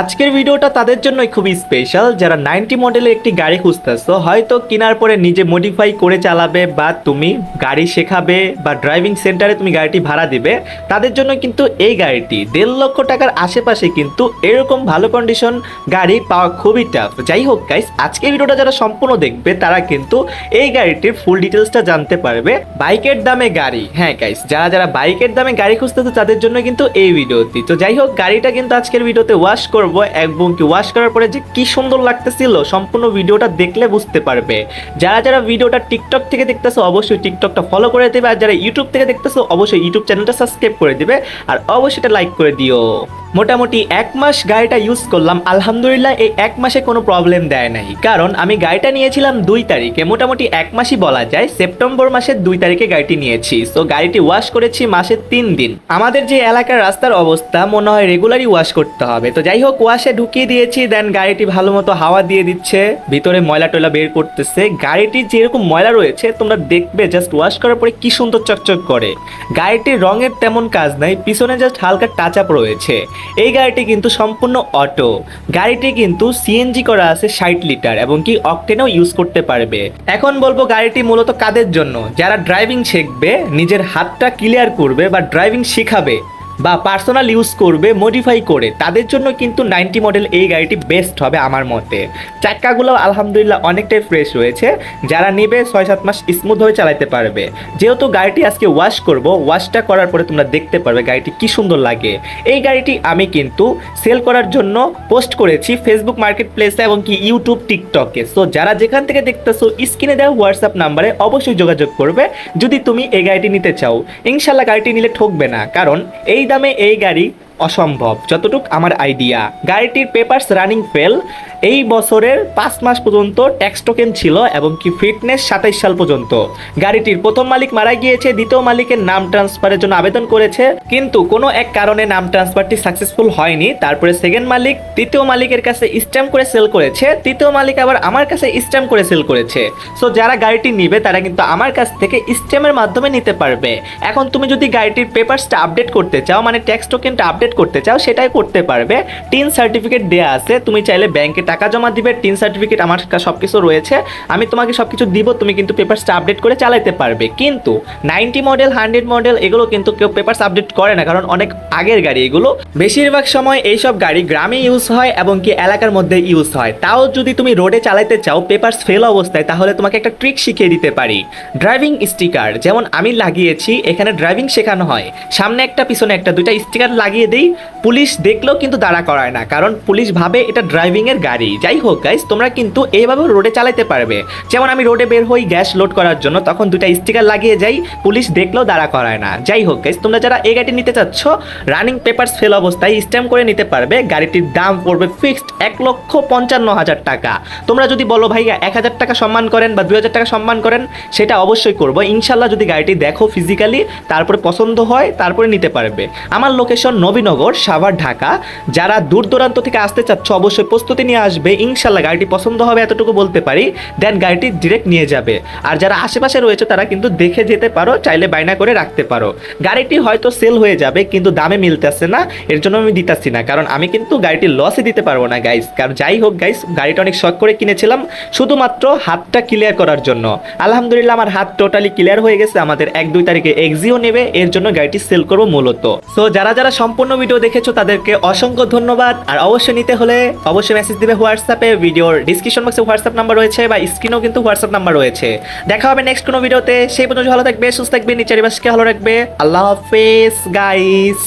আজকের ভিডিওটা তাদের জন্যই খুবই স্পেশাল যারা নাইনটি মডেলের একটি গাড়ি খুঁজতেছো, হয়তো কেনার পরে নিজে মডিফাই করে চালাবে বা তুমি গাড়ি শেখাবে বা ড্রাইভিং সেন্টারে তুমি গাড়িটি ভাড়া দিবে, তাদের জন্য কিন্তু এই গাড়িটি। দেড় লক্ষ টাকার আশেপাশে কিন্তু এরকম ভালো কন্ডিশন গাড়ি পাওয়া খুবই টাফ যাই হোক গাইস আজকের ভিডিওটা যারা সম্পূর্ণ দেখবে, তারা কিন্তু এই গাড়িটির ফুল ডিটেলসটা জানতে পারবে। বাইকের দামে গাড়ি হ্যাঁ গাইস যারা যারা বাইকের দামে গাড়ি খুঁজতেছে, তাদের জন্য কিন্তু এই ভিডিওটি। তো যাই হোক, গাড়িটা কিন্তু আজকের ভিডিওতে ওয়াশ করব এবং বোনকে ওয়াশ করার পরে যে কি সুন্দর লাগতেছিল, সম্পূর্ণ ভিডিওটা দেখলে বুঝতে পারবে। যারা যারা ভিডিওটা টিকটক থেকে দেখতেছো, অবশ্যই টিকটকটা ফলো করে দেবে, আর যারা ইউটিউব থেকে দেখতেছো, অবশ্যই ইউটিউব চ্যানেলটা সাবস্ক্রাইব করে দেবে, আর অবশ্যই এটা লাইক করে দিও। মোটামুটি এক মাস গাড়িটা ইউজ করলাম। আলহামদুলিল্লাহ এই এক মাসে কোনো প্রবলেম দেয় নাই। কারণ আমি গাড়িটা নিয়েছিলাম দুই তারিখে। মোটামুটি এক মাসই বলা যায়, সেপ্টেম্বর মাসের দুই তারিখে গাড়িটি নিয়েছি। তো গাড়িটি ওয়াশ করেছি মাসের তিন দিন। আমাদের যে এলাকার রাস্তার অবস্থা, মনে হয় রেগুলারই ওয়াশ করতে হবে। তো যাই হোক ওয়াশে ঢুকিয়ে দিয়েছি দেন গাড়িটি ভালো মতো হাওয়া দিয়ে দিচ্ছে। ভিতরে ময়লা টয়লা বের করতেছে। গাড়িটি যেরকম ময়লা রয়েছে, তোমরা দেখবে জাস্ট ওয়াশ করার পরে কি সুন্দর চকচক করে। গাড়িটির রঙের তেমন কাজ নাই, পিছনে জাস্ট হালকা টাচ আপ রয়েছে। এই গাড়িটি কিন্তু সম্পূর্ণ অটো। গাড়িটি কিন্তু সিএনজি করা আছে ষাট লিটার এবং কি অকটেনও ইউজ করতে পারবে। এখন বলব গাড়িটি মূলত কাদের জন্য? যারা ড্রাইভিং শিখবে, নিজের হাতটা ক্লিয়ার করবে বা ড্রাইভিং শিখাবে বা পার্সোনাল ইউজ করবে মডিফাই করে, তাদের জন্য কিন্তু নাইনটি মডেল এই গাড়িটি বেস্ট হবে আমার মতে। চাক্কাগুলো আলহামদুলিল্লাহ অনেকটাই ফ্রেশ রয়েছে যারা নেবে ছয় সাত মাস স্মুথভাবে চালাতে পারবে। যেহেতু গাড়িটি আজকে ওয়াশ করব ওয়াশটা করার পরে তোমরা দেখতে পারবে গাড়িটি কি সুন্দর লাগে। এই গাড়িটি আমি কিন্তু সেল করার জন্য পোস্ট করেছি ফেসবুক মার্কেট প্লেসে এবং কি ইউটিউব টিকটকে সো যারা যেখান থেকে দেখতেছো, স্ক্রিনে দেওয়া হোয়াটসঅ্যাপ নাম্বারে অবশ্যই যোগাযোগ করবে। যদি তুমি এই গাড়িটি নিতে চাও, ইনশাল্লাহ গাড়িটি নিলে ঠকবে না। কারণ এই দামে এই গাড়ি অসম্ভব যতটুক আমার আইডিয়া গাড়িটির পেপারস রানিং ফেল এই বছরের পাঁচ মাস পর্যন্ত ট্যাক্স টোকেন ছিল এবং কি ফিটনেস সাতাইশ সাল পর্যন্ত। গাড়িটির প্রথম মালিক মারা গিয়েছে, দ্বিতীয় মালিকের নাম ট্রান্সফারের জন্য আবেদন করেছে, কিন্তু কোনো এক কারণে নাম ট্রান্সফারটি সাকসেসফুল হয়নি। তারপরে সেকেন্ড মালিক, তৃতীয় মালিকের কাছে স্ট্যাম্প করে সেল করেছে, তৃতীয় মালিক আবার আমার কাছে স্ট্যাম্প করে সেল করেছে। সো যারা গাড়িটি নিবে, তারা কিন্তু আমার কাছ থেকে স্ট্যাম্পের মাধ্যমে নিতে পারবে। এখন তুমি যদি গাড়িটির পেপারসটা আপডেট করতে চাও মানে ট্যাক্স টোকেনটা আপডেট করতে চাও, সেটাই করতে পারবে। টিন সার্টিফিকেট দেয়া আছে, তুমি চাইলে ব্যাংকে টাকা জমা দিবে, টিন সার্টিফিকেট আমার সব কিছু রয়েছে। আমি তোমাকে সব কিছু দিব, তুমি কিন্তু পেপারসটা আপডেট করে চালাতে পারবে। কিন্তু নাইনটি মডেল হান্ড্রেড মডেল এগুলো কিন্তু কেউ পেপারস আপডেট করে না, কারণ অনেক আগের গাড়ি এগুলো। বেশিরভাগ সময় এইসব গাড়ি গ্রামে ইউজ হয় এবং কি এলাকার মধ্যে ইউজ হয়। তাও যদি তুমি রোডে চালাতে চাও পেপারস ফেল অবস্থায়, তাহলে তোমাকে একটা ট্রিক শিখিয়ে দিতে পারি। ড্রাইভিং স্টিকার যেমন আমি লাগিয়েছি, এখানে ড্রাইভিং শেখানো হয়। সামনে একটা, পিছনে একটা, দুইটা স্টিকার লাগিয়ে দিই। পুলিশ দেখলেও কিন্তু দাঁড়া করায় না, কারণ পুলিশ ভাবে এটা ড্রাইভিং এর গাড়ি যাই হোক গাইস তোমরা কিন্তু এইভাবে রোডে চালাতে পারবে। যেমন আমি রোডে বের হই গ্যাস লোড করার জন্য, তখন দুইটা স্টিকার লাগিয়ে যাই পুলিশ দেখলেও দাঁড়া করায় না। যাই হোক গাইস তোমরা যারা এই গাড়ি নিতে চাচ্ছ রানিং পেপারস ফেল অবস্থায় স্ট্যাম্প করে নিতে পারবে। গাড়িটির দাম পড়বে ফিক্সড এক লক্ষ পঞ্চান্ন হাজার টাকা। তোমরা যদি বলো, ভাইয়া, এক হাজার টাকা সম্মান করেন বা দুই হাজার টাকা সম্মান করেন, সেটা অবশ্যই করব। ইনশাল্লাহ যদি গাড়িটি দেখো ফিজিক্যালি তারপরে পছন্দ হয়, তারপরে নিতে পারবে। আমার লোকেশন নবীনগর, সাভার, ঢাকা। যারা দূর দূরান্ত থেকে আসতে চাচ্ছ, অবশ্যই প্রস্তুতি নিয়ে আসবে, ইনশাল্লাহ গাড়িটি পছন্দ হবে এতটুকু বলতে পারি দেন গাড়িটি ডিরেক্ট নিয়ে যাবে। আর যারা আশেপাশে রয়েছে তারা কিন্তু দেখে যেতে পারো, চাইলে বায়না করে রাখতে পারো। গাড়িটি হয়তো সেল হয়ে যাবে, কিন্তু দামে মিলতেছে না, এর জন্য আমি দিতাছি না, কারণ আমি কিন্তু গাড়িটি লসে দিতে পারব না গাইস কারণ যাই হোক গাইস গাড়িটা অনেক শখ করে কিনেছিলাম, শুধুমাত্র হাতটা ক্লিয়ার করার জন্য। আলহামদুলিল্লাহ, আমার হাত টোটালি ক্লিয়ার হয়ে গেছে, আমাদের এক দুই তারিখে এক্সিও নেবে, এর জন্য গাড়িটি সেল করব মূলত। সো যারা যারা সম্পূর্ণ ভিডিও দেখেছ, তাদেরকে অসংখ্য ধন্যবাদ, আর অবশ্যই নিতে হলে অবশ্যই মেসেজ দিবে হোয়াটসঅ্যাপে ভিডিওর ডিসক্রিপশন বক্সে হোয়াটসঅ্যাপ নাম্বার রয়েছে বা স্ক্রিনেও কিন্তু হোয়াটসঅ্যাপ নাম্বার রয়েছে। দেখা হবে নেক্সট কোনো ভিডিওতে সেই পর্যন্ত ভালো থাকবে, সুস্থ থাকবে, নিচের বাসকে ভালো রাখবে। আল্লাহ হাফেজ গাইস